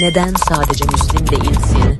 Neden sadece Müslim değilsin?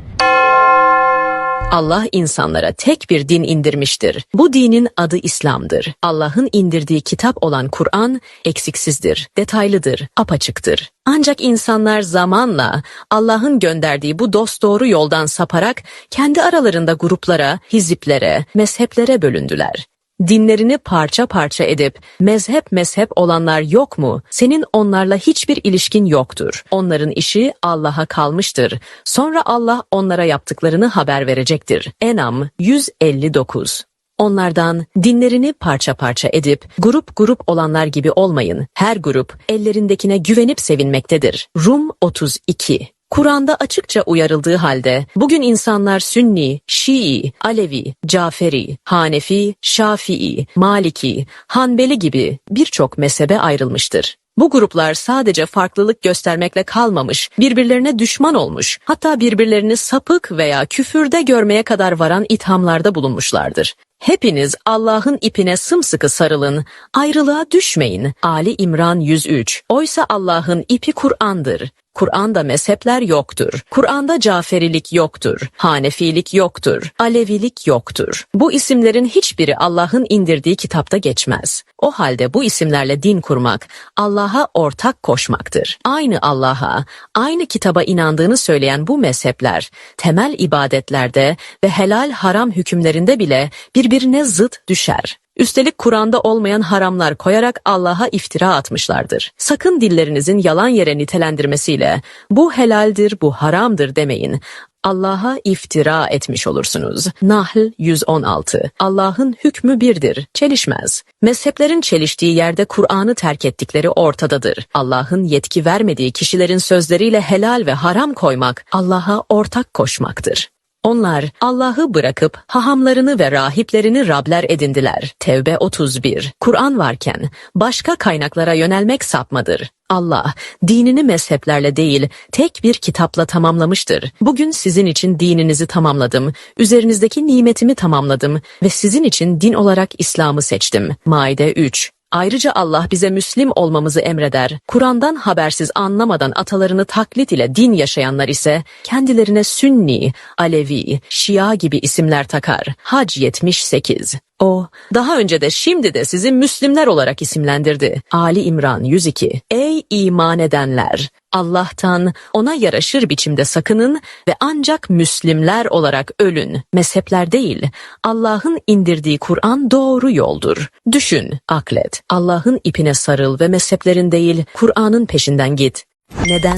Allah insanlara tek bir din indirmiştir. Bu dinin adı İslam'dır. Allah'ın indirdiği kitap olan Kur'an eksiksizdir, detaylıdır, apaçıktır. Ancak insanlar zamanla Allah'ın gönderdiği bu dosdoğru yoldan saparak kendi aralarında gruplara, hiziplere, mezheplere bölündüler. Dinlerini parça parça edip mezhep mezhep olanlar yok mu? Senin onlarla hiçbir ilişkin yoktur. Onların işi Allah'a kalmıştır. Sonra Allah onlara yaptıklarını haber verecektir. Enam 159 Onlardan dinlerini parça parça edip grup grup olanlar gibi olmayın. Her grup ellerindekine güvenip sevinmektedir. Rum 32 Kur'an'da açıkça uyarıldığı halde bugün insanlar Sünni, Şii, Alevi, Caferi, Hanefi, Şafii, Maliki, Hanbeli gibi birçok mezhebe ayrılmıştır. Bu gruplar sadece farklılık göstermekle kalmamış, birbirlerine düşman olmuş, hatta birbirlerini sapık veya küfürde görmeye kadar varan ithamlarda bulunmuşlardır. Hepiniz Allah'ın ipine sımsıkı sarılın, ayrılığa düşmeyin. Ali İmran 103 Oysa Allah'ın ipi Kur'an'dır. Kur'an'da mezhepler yoktur. Kur'an'da Caferilik yoktur. Hanefilik yoktur. Alevilik yoktur. Bu isimlerin hiçbiri Allah'ın indirdiği kitapta geçmez. O halde bu isimlerle din kurmak, Allah'a ortak koşmaktır. Aynı Allah'a, aynı kitaba inandığını söyleyen bu mezhepler, temel ibadetlerde ve helal haram hükümlerinde bile birbirine zıt düşer. Üstelik Kur'an'da olmayan haramlar koyarak Allah'a iftira atmışlardır. Sakın dillerinizin yalan yere nitelendirmesiyle bu helaldir, bu haramdır demeyin. Allah'a iftira etmiş olursunuz. Nahl 116 Allah'ın hükmü birdir, çelişmez. Mezheplerin çeliştiği yerde Kur'an'ı terk ettikleri ortadadır. Allah'ın yetki vermediği kişilerin sözleriyle helal ve haram koymak, Allah'a ortak koşmaktır. Onlar Allah'ı bırakıp hahamlarını ve rahiplerini Rabler edindiler. Tevbe 31. Kur'an varken başka kaynaklara yönelmek sapmadır. Allah dinini mezheplerle değil tek bir kitapla tamamlamıştır. Bugün sizin için dininizi tamamladım, üzerinizdeki nimetimi tamamladım ve sizin için din olarak İslam'ı seçtim. Maide 3 Ayrıca Allah bize Müslim olmamızı emreder. Kur'an'dan habersiz anlamadan atalarını taklit ile din yaşayanlar ise kendilerine Sünni, Alevi, Şia gibi isimler takar. Hac 78 o, daha önce de şimdi de sizi Müslimler olarak isimlendirdi. Ali İmran 102 Ey iman edenler! Allah'tan ona yaraşır biçimde sakının ve ancak Müslimler olarak ölün. Mezhepler değil, Allah'ın indirdiği Kur'an doğru yoldur. Düşün, aklet. Allah'ın ipine sarıl ve mezheplerin değil, Kur'an'ın peşinden git. Neden?